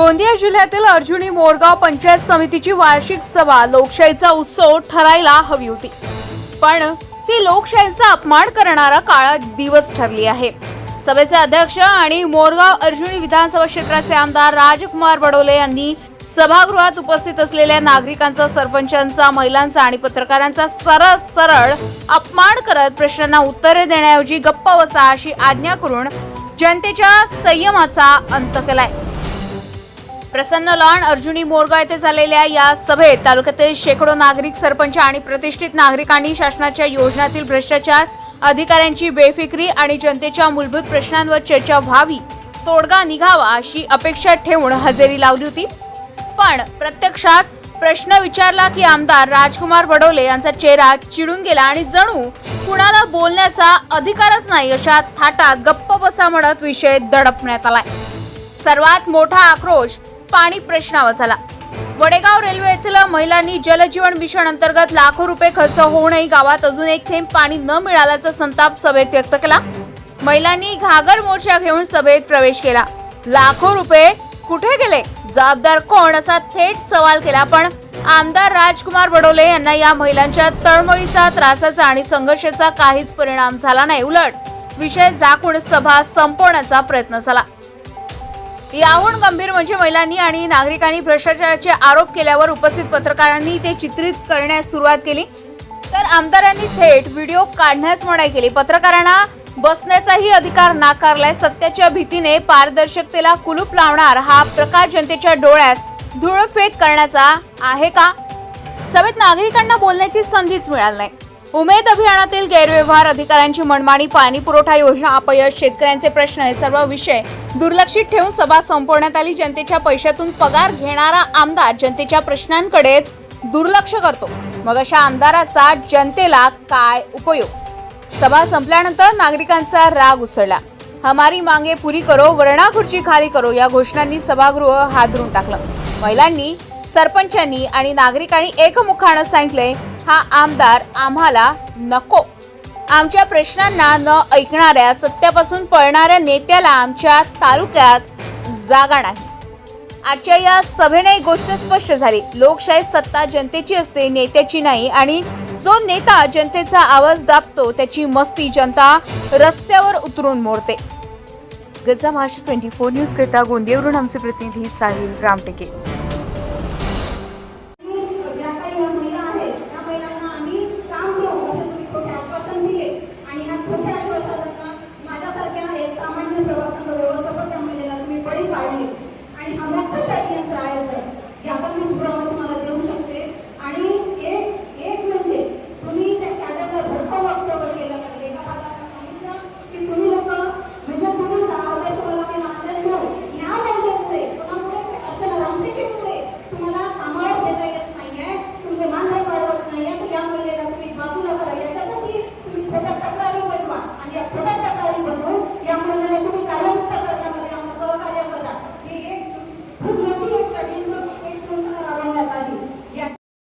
गोंदिया जिल्ह्यातील अर्जुनी मोरगाव पंचायत समितीची वार्षिक सभा. लोकशाहीचा उत्सव ठरायला हवी होती. पण ती लोकशाहीचा अपमान करणारा काळा दिवस ठरली आहे. सभेचे अध्यक्ष आणि मोरगाव अर्जुनी विधानसभा क्षेत्राचे आमदार राजकुमार बडोले यांनी सभागृहात उपस्थित असलेल्या नागरिकांचा सरपंचांचा महिलांचा आणि पत्रकारांचा सरळ सरळ अपमान करत प्रश्नांना उत्तरे देण्याऐवजी गप्प बसा अशी आज्ञा करून जनतेच्या संयमाचा अंत केलाय. प्रसन्न लॉन अर्जुनी मोरगाव येथे झालेल्या या सभेत तालुक्यातील शेकडो नागरिक सरपंच आणि प्रतिष्ठित नागरिकांनी शासनाच्या योजनातील भ्रष्टाचार अधिकाऱ्यांची बेफिक्री आणि जनतेच्या मूलभूत प्रश्नांवर चर्चा व्हावी तोडगा निघावा अशी अपेक्षा ठेवून हजेरी लावली होती. पण प्रत्यक्षात प्रश्न विचारला की आमदार राजकुमार बडोले यांचा चेहरा चिडून गेला आणि जणू कुणाला बोलण्याचा अधिकारच नाही अशा थाटात गप्प बसा म्हणत विषय दडपण्यात आलाय. सर्वात मोठा आक्रोश पाणी प्रश्नावर झाला. वडेगाव रेल्वे येथील महिलांनी जलजीवन मिशन अंतर्गत लाखो रुपये खर्च होऊनही गावात अजून एक थेंब पाणी न मिळाल्याचा संताप सभेत व्यक्त केला. महिलांनी घागर मोर्चा घेऊन सभेत प्रवेश केला. लाखो रुपये कुठे गेले? जबाबदार कोण? असा थेट सवाल केला पण आमदार राजकुमार बडोले यांना या महिलांच्या तळमळीचा त्रासाचा आणि संघर्षाचा काहीच परिणाम झाला नाही. उलट विषय झाकून सभा संपवण्याचा प्रयत्न झाला. याहून गंभीर म्हणजे महिलांनी आणि नागरिकांनी भ्रष्टाचाराचे आरोप केल्यावर उपस्थित पत्रकारांनी ते चित्रित करण्यास सुरुवात केली. तर आमदारांनी थेट व्हिडिओ काढण्यास मनाई केली. पत्रकारांना बसण्याचाही अधिकार नाकारलाय. सत्याच्या भीतीने पारदर्शकतेला कुलूप लावणार हा प्रकार जनतेच्या डोळ्यात धूळफेक करण्याचा आहे का? सभेत नागरिकांना बोलण्याची संधीच मिळाली नाही. उमेद अभियानातील गैरव्यवहार अधिकाऱ्यांची मनमानी पाणी पुरवठा योजना अपयश शेतकऱ्यांचे प्रश्न हे सर्व विषय दुर्लक्षित ठेवून सभा संपवण्यात आली. जनतेच्या पैशातून पगार घेणारा आमदार जनतेच्या प्रश्नांकडेच दुर्लक्ष करतो. मग अशा आमदाराचा जनतेला काय उपयोग? सभा संपल्यानंतर नागरिकांचा राग उसळला. हमारी मांगे पुरी करो वरणा खुर्ची खाली करो या घोषणांनी सभागृह हादरून टाकलं. महिलांनी सरपंचांनी आणि नागरिकांनी एकमुखानं सांगितले हा आमदार आम्हाला नको. आमच्या प्रश्नांना न ऐकणाऱ्या सत्यापासून पळणाऱ्या नेत्याला आमच्या तालुक्यात जागा नाही. आजच्या या सभेने एक गोष्ट स्पष्ट झाली. लोकशाही सत्ता जनतेची असते नेत्याची नाही आणि जो नेता जनतेचा आवाज दाबतो त्याची मस्ती जनता रस्त्यावर उतरून मोडते. गजा महाराष्ट्र ट्वेंटी फोर न्यूज करता गोंदियावरून आमचे प्रतिनिधी साहिल रामटेके. Who